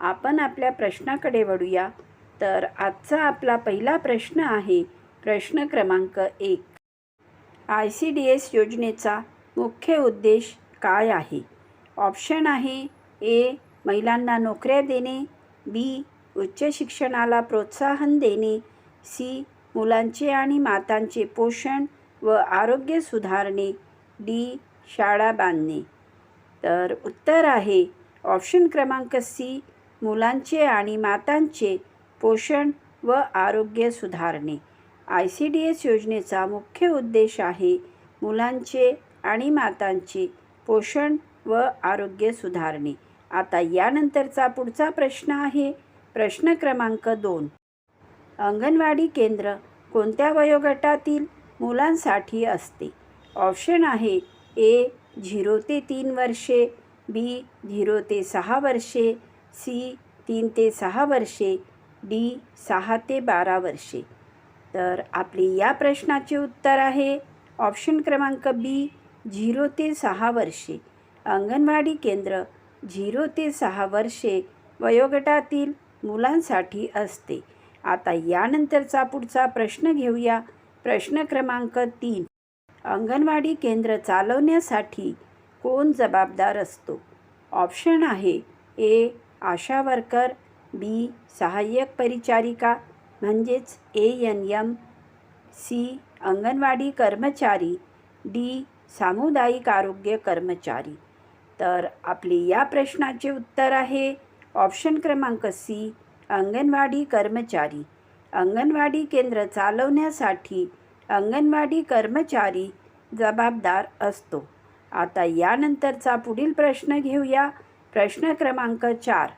आपण आपल्या प्रश्नाकडे वळूया. तर आजचा आपला पहिला प्रश्न आहे प्रश्न क्रमांक एक. आय सी डी एस योजनेचा मुख्य उद्देश काय आहे? ऑप्शन आहे ए महिलांना नोकऱ्या देणे बी उच्च शिक्षणाला प्रोत्साहन देणे सी मुलांचे आणि मातांचे पोषण व आरोग्य सुधारणे डी शाळा बांधणे. तर उत्तर आहे ऑप्शन क्रमांक सी मुलांचे आणि मातांचे पोषण व आरोग्य सुधारणे. आय सी डी एस योजनेचा मुख्य उद्देश आहे मुलांचे आणि मातांचे पोषण व आरोग्य सुधारणे. आता यानंतरचा पुढचा प्रश्न आहे. प्रश्न क्रमांक दोन. अंगणवाडी केंद्र कोणत्या वयोगटातील मुलांसाठी असते? ऑप्शन आहे ए झिरो ते तीन वर्षे बी झिरो ते सहा वर्षे सी तीन ते सहा वर्षे डी सहा ते बारा वर्षे. तर आपली या प्रश्नाचे उत्तर आहे ऑप्शन क्रमांक बी झिरो ते सहा वर्षे. अंगणवाडी केंद्र झिरो ते सहा वर्षे वयोगटातील मुलांसाठी असते. आता यानंतरचा पुढचा प्रश्न घेऊया. प्रश्न क्रमांक तीन. अंगणवाडी केंद्र चालवण्यासाठी कोण जबाबदार असतो? ऑप्शन आहे ए आशा वर्कर बी. सहाय्यक परिचारिका म्हणजेच ए एन यम सी. अंगणवाडी कर्मचारी डी. सामुदायिक आरोग्य कर्मचारी. तर आपली या प्रश्नाचे उत्तर आहे ऑप्शन क्रमांक सी अंगणवाडी कर्मचारी. अंगणवाडी केंद्र चालवण्यासाठी अंगणवाडी कर्मचारी जबाबदार असतो. आता यानंतरचा पुढील प्रश्न घेऊया. प्रश्न क्रमांक चार.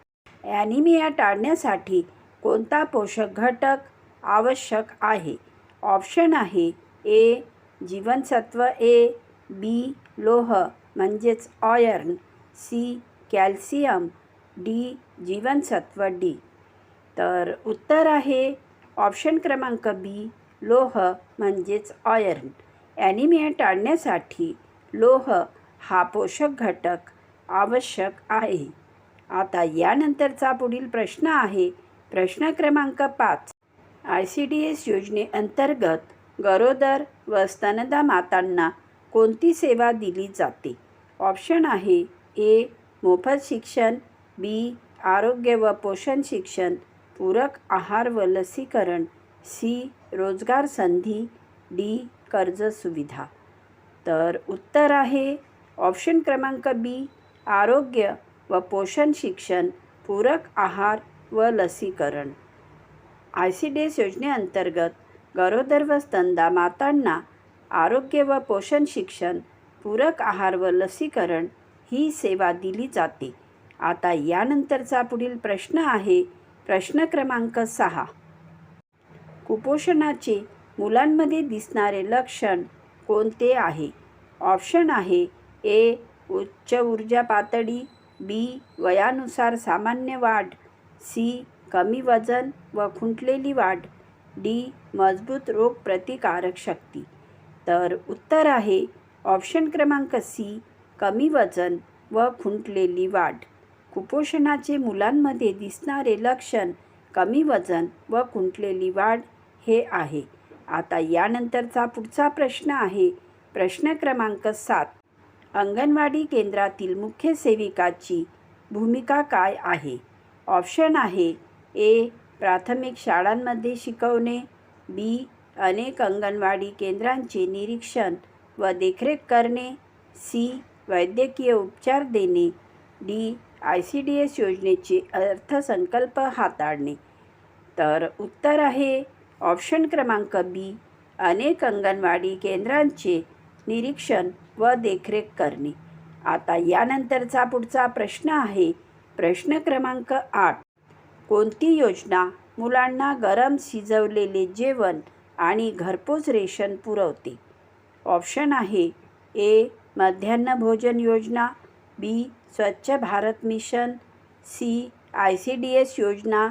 ॲनिमिया टाळण्यासाठी कोणता पोषक घटक आवश्यक आहे? ऑप्शन आहे ए जीवनसत्व ए बी लोह म्हणजेच ऑयर्न सी कॅल्शियम डी जीवनसत्व डी. तर उत्तर आहे ऑप्शन क्रमांक बी लोह म्हणजेच ऑयर्न ॲनिमिया टाळण्यासाठी लोह हा पोषक घटक आवश्यक आहे. आता यानंतरचा पुढील प्रश्न आहे. प्रश्न क्रमांक पाच. आय सी डी एस योजनेअंतर्गत गरोदर व स्तनदा मातांना कोणती सेवा दिली जाते? ऑप्शन आहे ए. मोफत शिक्षण बी. आरोग्य व पोषण शिक्षण पूरक आहार व लसीकरण सी. रोजगार संधी डी. कर्ज सुविधा तर उत्तर आहे ऑप्शन क्रमांक बी. आरोग्य व पोषण शिक्षण पूरक आहार व लसीकरण. आय सी डी एस योजनेअंतर्गत गरोदर व स्तनदा मातांना आरोग्य व पोषण शिक्षण पूरक आहार व लसीकरण ही सेवा दिली जाते. आता यानंतरचा पुढील प्रश्न आहे प्रश्न क्रमांक सहा. कुपोषणाचे मुलांमध्ये दिसणारे लक्षण कोणते आहे? ऑप्शन आहे ए उच्च ऊर्जा पातळी बी वयानुसार सामान्य वाढ. सी कमी वजन व खुंटलेली वाढ. डी मजबूत रोग प्रतिकारक शक्ती. तर उत्तर आहे ऑप्शन क्रमांक सी कमी वजन व खुंटलेली वाढ. कुपोषणाचे मुलांमध्ये दिसणारे लक्षण कमी वजन व खुंटलेली वाढ हे आहे. आता यानंतरचा पुढचा प्रश्न आहे. प्रश्न क्रमांक सात. अंगणवाडी केंद्रातील मुख्य सेविकाची भूमिका काय आहे? ऑप्शन आहे ए प्राथमिक शाळांमध्ये शिकवणे बी अनेक अंगणवाडी केंद्रांचे निरीक्षण व देखरेख करणे सी वैद्यकीय उपचार देणे D I C D S योजनेचे अर्थसंकल्प हाताळणे. तर उत्तर आहे ऑप्शन क्रमांक बी अनेक अंगणवाडी केंद्रांचे निरीक्षण व देखरेख करणे. आता यानंतरचा पुढचा प्रश्न आहे. प्रश्न क्रमांक आठ. कोणती योजना मुलांना गरम शिजवलेले जेवण आणि घरपोच रेशन पुरवते? ऑप्शन आहे ए. मध्यान्ह भोजन योजना बी. स्वच्छ Bharat mission C. I C D S योजना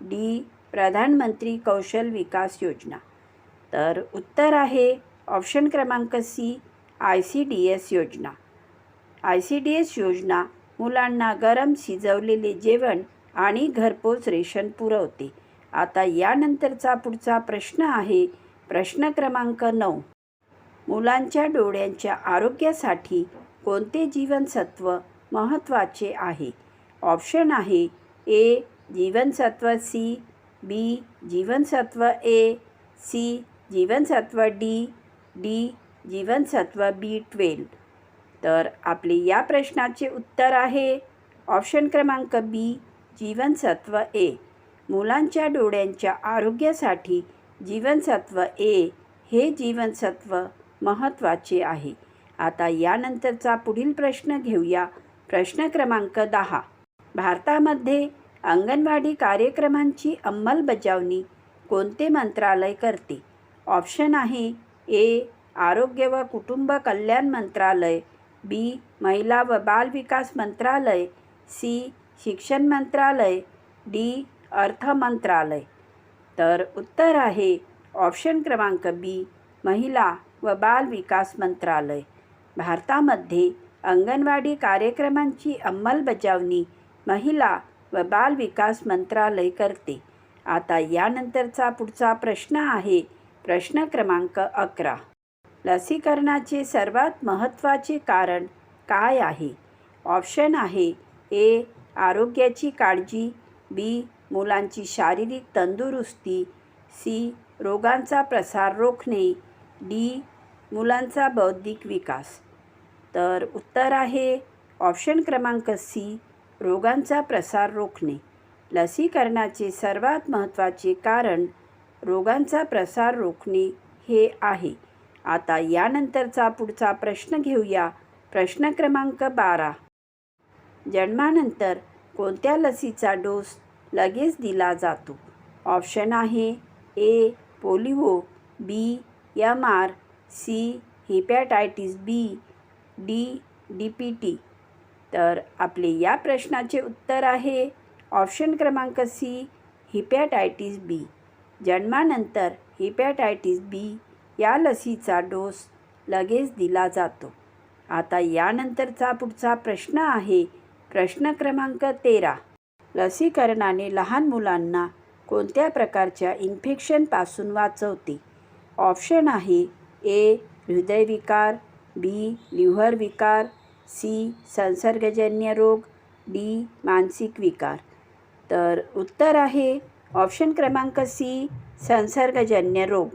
डी. प्रधानमंत्री कौशल विकास योजना. तर उत्तर आहे ऑप्शन क्रमांक C I C D S योजना. आय सी डी एस योजना मुलांना गरम शिजवलेले जेवण आणि घरपोच रेशन पुरवते. आता यानंतरचा पुढचा प्रश्न आहे प्रश्न क्रमांक नऊ. मुलांच्या डोळ्यांच्या आरोग्यासाठी कोणते जीवनसत्व महत्त्वाचे आहे? ऑप्शन आहे ए जीवनसत्व सी बी जीवनसत्व ए सी जीवनसत्व डी डी. जीवनसत्व बी. ट्वेल्व. तर आपले या प्रश्नाचे उत्तर आहे. ऑप्शन क्रमांक बी जीवनसत्व ए. मुलांच्या डोळ्यांच्या आरोग्यासाठी जीवनसत्व ए हे जीवनसत्व महत्त्वाचे आहे. आता यानंतरचा पुढील प्रश्न घेऊया. प्रश्न क्रमांक दहा. भारतामध्ये अंगणवाडी कार्यक्रमांची अंमलबजावणी कोणते मंत्रालय करते? ऑप्शन आहे ए आरोग्य व कुटुंब कल्याण मंत्रालय बी महिला व बाल विकास मंत्रालय सी शिक्षण मंत्रालय डी अर्थ मंत्रालय. तर उत्तर आहे ऑप्शन क्रमांक बी महिला व बाल विकास मंत्रालय. भारतामध्ये अंगणवाडी कार्यक्रमांची अंमलबजावणी महिला व बाल विकास मंत्रालय करते. आता यानंतरचा पुढचा प्रश्न आहे प्रश्न क्रमांक अकरा. लसीकरणाचे सर्वात महत्त्वाचे कारण काय आहे? ऑप्शन आहे ए आरोग्याची काळजी बी मुलांची शारीरिक तंदुरुस्ती सी रोगांचा प्रसार रोखणे डी मुलांचा बौद्धिक विकास. तर उत्तर आहे ऑप्शन क्रमांक सी रोगांचा प्रसार रोखणे. लसीकरणाचे सर्वात महत्त्वाचे कारण रोगांचा प्रसार रोखणे हे आहे. आता यानंतरचा पुढचा प्रश्न घेऊया. प्रश्न क्रमांक बारा. जन्मानंतर कोणत्या लसीचा डोस लगेच दिला जातो? ऑप्शन आहे A polio B M R C hepatitis B D D P T. तर आपले या प्रश्नाचे उत्तर आहे ऑप्शन क्रमांक सी हिपॅटायटिस बी. जन्मानंतर हिपॅटायटिस बी या लसीचा डोस लगेच दिला जातो. आता यानंतरचा पुढचा प्रश्न आहे प्रश्न क्रमांक तेरा. लसीकरणाने लहान मुलांना कोणत्या प्रकारच्या इन्फेक्शनपासून वाचवते? ऑप्शन आहे ए हृदयविकार बी लिव्हर विकार सी संसर्गजन्य रोग डी मानसिक विकार. तर उत्तर आहे ऑप्शन क्रमांक सी संसर्गजन्य रोग.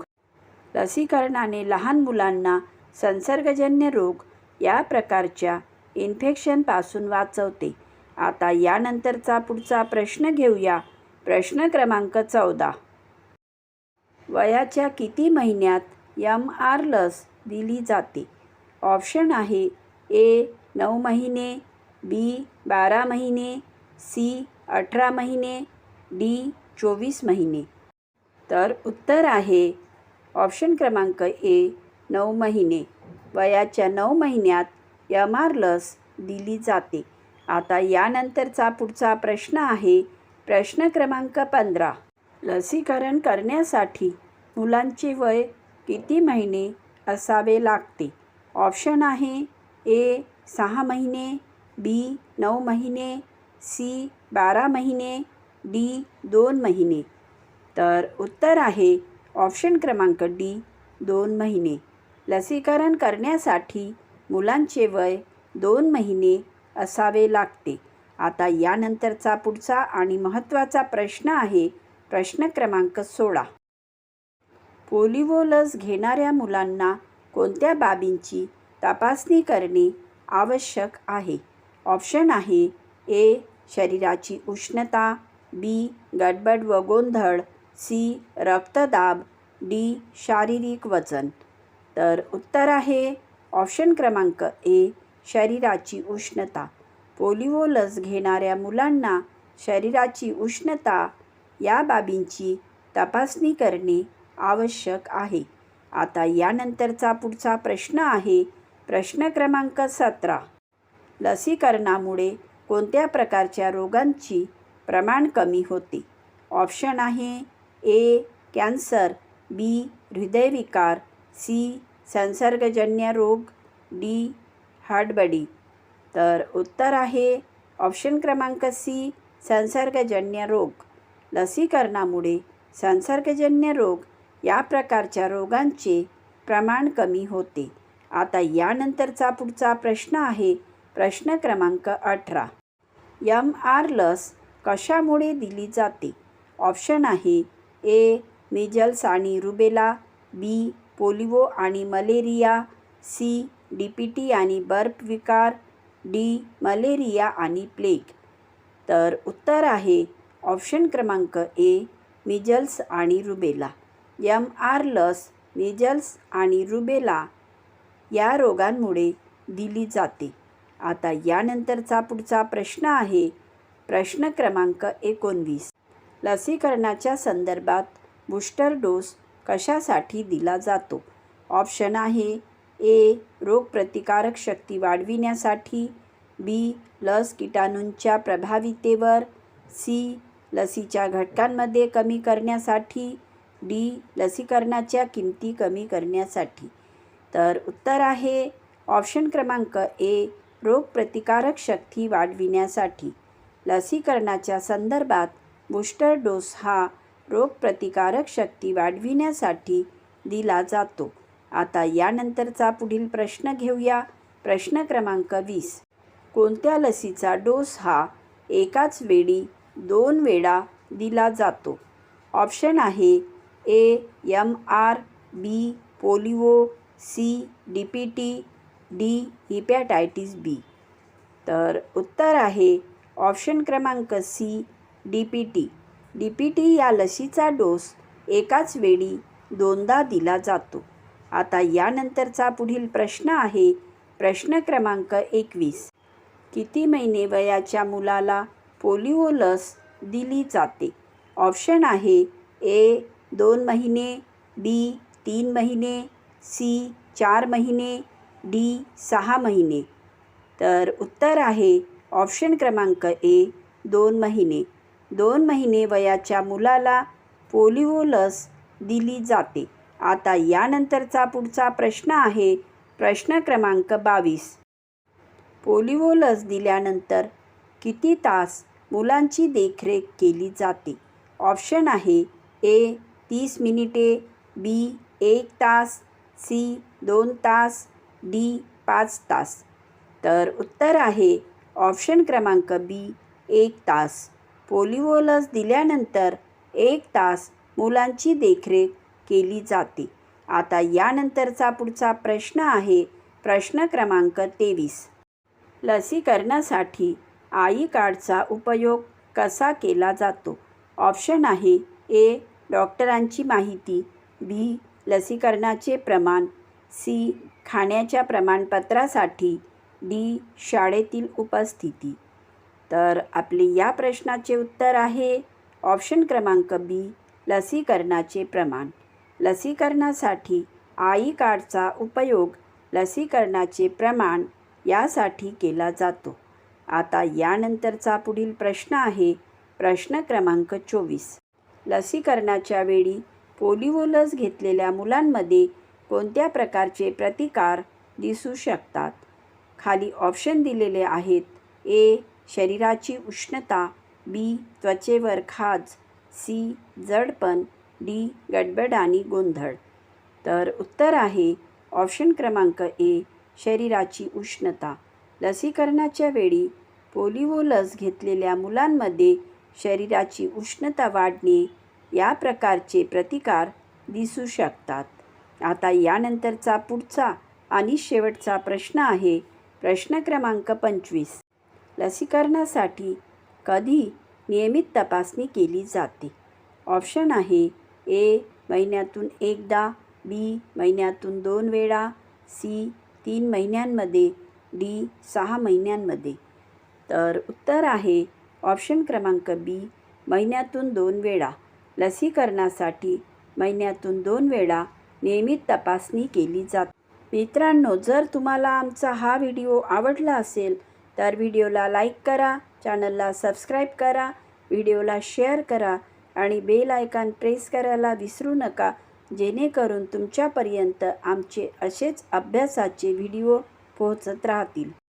लसीकरणाने लहान मुलांना संसर्गजन्य रोग या प्रकारच्या इन्फेक्शनपासून वाचवते. आता यानंतरचा पुढचा प्रश्न घेऊया. प्रश्न क्रमांक चौदा. वयाच्या किती महिन्यात यम आर लस दिली जाते? ऑप्शन आहे ए नऊ महिने बी बारा महिने सी अठरा महिने डी चोवीस महिने. तर उत्तर आहे ऑप्शन क्रमांक ए नऊ महिने. वयाच्या नऊ महिन्यात एम आर लस दिली जाते. आता यानंतरचा पुढचा प्रश्न आहे प्रश्न क्रमांक पंधरा. लसीकरण करण्यासाठी मुलांचे वय किती महिने असावे लागते? ऑप्शन आहे ए सहा महिने बी नऊ महिने सी बारा महिने डी दोन महिने. तर उत्तर आहे ऑप्शन क्रमांक डी दोन महिने. लसीकरण करण्यासाठी मुलांचे वय दोन महिने असावे लागते. आता यानंतरचा पुढचा आणि महत्त्वाचा प्रश्न आहे प्रश्न क्रमांक सोळा. पोलिओ लस घेणाऱ्या मुलांना कोणत्या बाबींची तपासणी करणे आवश्यक आहे? ऑप्शन आहे ए शरीराची उष्णता बी. गडबड व गोंधळ. सी. रक्तदाब. डी. शारीरिक वजन. तर उत्तर आहे ऑप्शन क्रमांक ए शरीराची उष्णता. पोलिओ लस घेणाऱ्या मुलांना शरीराची उष्णता या बाबींची तपासणी करणे आवश्यक आहे. आता यानंतरचा पुढचा प्रश्न आहे प्रश्न क्रमांक सतरा. लसीकरणामुळे कोणत्या प्रकारच्या रोगांची प्रमाण कमी होते. ऑप्शन आहे ए कॅन्सर बी हृदयविकार सी संसर्गजन्य रोग डी हार्टबडी तर उत्तर आहे ऑप्शन क्रमांक सी संसर्गजन्य रोग. लसीकरणामुळे संसर्गजन्य रोग या प्रकारच्या रोगांचे प्रमाण कमी होते. आता यानंतरचा पुढचा प्रश्न आहे प्रश्न क्रमांक अठरा. यम आर लस कशामुळे दिली जाते? ऑप्शन आहे ए मिजल्स आणि रुबेला बी पोलिओ आणि malaria C D P T आणि बर्प विकार डी मलेरिया आणि प्लेग. तर उत्तर आहे ऑप्शन क्रमांक ए मिजल्स आणि रुबेला. यम आर लस मिजल्स आणि रुबेला या रोगांमुळे दिली जाते. आता यानंतरचा पुढचा प्रश्न आहे प्रश्न क्रमांक एकोणवीस. लसीकरणाच्या संदर्भात बूस्टर डोस कशासाठी दिला जातो? ऑप्शन आहे ए रोगप्रतिकारक शक्ती वाढविण्यासाठी बी लस किटाणूंच्या प्रभावितेवर सी लसीच्या घटकांमध्ये कमी करण्यासाठी डी लसीकरणाच्या किमती कमी करण्यासाठी. तर उत्तर आहे ऑप्शन क्रमांक ए रोगप्रतिकारक शक्ती वाढविण्यासाठी. लसीकरणाच्या संदर्भात बूस्टर डोस हा रोगप्रतिकारक शक्ती वाढविण्यासाठी दिला जातो. आता यानंतरचा पुढील प्रश्न घेऊया. प्रश्न क्रमांक वीस. कोणत्या लसीचा डोस हा एकाच वेळी दोन वेळा दिला जातो? ऑप्शन आहे A M R B polio C D P T D hepatitis B. तर उत्तर आहे ऑप्शन क्रमांक C D P T D P T या लसीचा डोस एकाच वेळी दोनदा दिला जातो. आता यानंतरचा पुढील प्रश्न आहे प्रश्न क्रमांक एकवीस. किती महिने वयाच्या मुलाला पोलिओ लस दिली जाते? ऑप्शन आहे ए दोन महिने बी तीन महिने सी चार महिने डी सहा महिने. तर उत्तर आहे ऑप्शन क्रमांक ए दोन महिने. दोन महिने वयाच्या मुलाला पोलिओ लस दिली जाते. आता यानंतरचा पुढचा प्रश्न आहे प्रश्न क्रमांक बावीस. पोलिओ लस दिल्यानंतर किती तास मुलांची देखरेख केली जाते? ऑप्शन आहे ए तीस मिनिटे बी एक तास सी दोन तास डी पाच तास. तर उत्तर आहे ऑप्शन क्रमांक बी एक तास. पोलिओ लस दिल्यानंतर एक तास मुलांची देखरेख केली जाते. आता यानंतरचा पुढचा प्रश्न आहे प्रश्न क्रमांक तेवीस. लसीकरणासाठी आई कार्डचा उपयोग कसा केला जातो? ऑप्शन आहे ए डॉक्टरांची माहिती बी लसीकरणाचे प्रमाण सी खाण्याच्या प्रमाणपत्रासाठी डी शाळेतील उपस्थिती. तर आपले या प्रश्नाचे उत्तर आहे ऑप्शन क्रमांक बी लसीकरणाचे प्रमाण. लसीकरणासाठी आई कार्डचा उपयोग लसीकरणाचे प्रमाण यासाठी केला जातो. आता यानंतरचा पुढील प्रश्न आहे प्रश्न क्रमांक चोवीस. लसीकरणाच्या वेळी पोलिओ लस घेतलेल्या मुलांमध्ये कोणत्या प्रकारचे प्रतिकार दिसू शकतात? खाली ऑप्शन दिलेले आहेत. ए शरीराची उष्णता. बी त्वचेवर खाज. सी जडपण. डी गडबड आणि गोंधळ. तर उत्तर आहे ऑप्शन क्रमांक ए शरीराची उष्णता. लसीकरणाच्या वेळी पोलिओ लस घेतलेल्या मुलांमध्ये शरीराची उष्णता वाढणे या प्रकारचे प्रतिकार दिसू शकतात. आता यानंतरचा पुढचा आणि शेवटचा प्रश्न आहे प्रश्न क्रमांक पंचवीस. लसीकरणासाठी कधी नियमित तपासणी केली जाते? ऑप्शन आहे ए महिन्यातून एकदा बी महिन्यातून दोन वेळा सी तीन महिन्यांमध्ये डी सहा महिन्यांमध्ये. तर उत्तर आहे ऑप्शन क्रमांक बी महिन्यातून दोन वेळा. लसीकरणासाठी महिन्यातून दोन वेळा नियमित तपासणी केली जाते. मित्रांनो जर तुम्हाला आमचा हा व्हिडिओ आवडला असेल तर व्हिडिओला लाईक करा चॅनलला सबस्क्राईब करा व्हिडिओला शेअर करा आणि बेल आयकॉन प्रेस करायला विसरू नका जेणेकरून तुमच्यापर्यंत आमचे असेच अभ्यासाचे व्हिडिओ पोहोचत राहतील.